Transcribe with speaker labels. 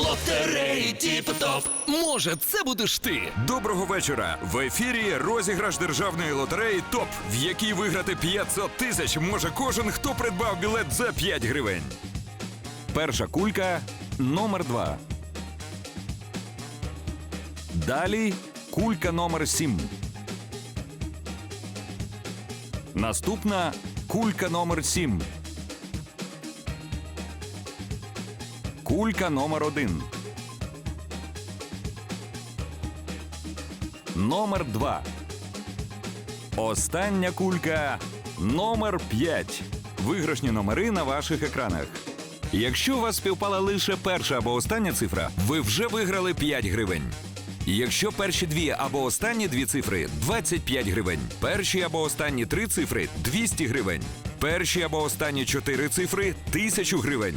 Speaker 1: Лотереї Тіп-топ. Може, це будеш ти.
Speaker 2: Доброго вечора! В ефірі розіграш державної лотереї ТОП, в якій виграти 500 тисяч може кожен, хто придбав білет за 5 гривень. Перша кулька номер 2. Далі кулька номер 7. Наступна кулька номер 7. Кулька номер 1. Номер 2. Остання кулька номер 5. Виграшні номери на ваших екранах. Якщо у вас співпала лише перша або остання цифра, ви вже виграли 5 гривень. Якщо перші дві або останні дві цифри 25 гривень. Перші або останні три цифри 200 гривень. Перші або останні чотири цифри 1000 гривень.